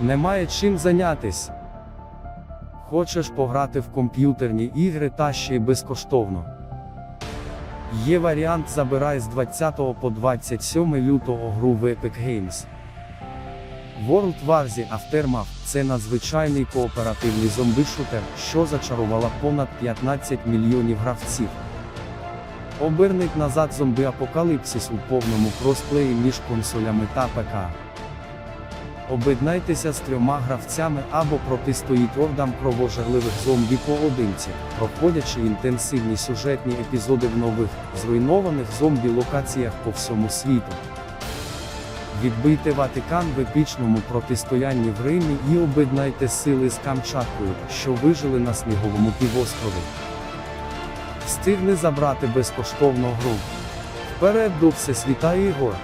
Немає чим зайнятись. Хочеш пограти в комп'ютерні ігри та ще й безкоштовно. Є варіант забирай з 20 по 27 лютого гру в Epic Games. World War Z Aftermath – це надзвичайний кооперативний зомби-шутер, що зачарувала понад 15 мільйонів гравців. Обернить назад зомби-апокаліпсис у повному кросплеї між консолями та ПК. Об'єднайтеся з трьома гравцями або протистоїть ордам кровожерливих зомбі поодинці, проходячи інтенсивні сюжетні епізоди в нових, зруйнованих зомбі локаціях по всьому світу. Відбийте Ватикан в епічному протистоянні в Римі і об'єднайте сили з Камчаткою, що вижили на сніговому півострові. Встигни забрати безкоштовну гру. Вперед до Всесвіта ігор!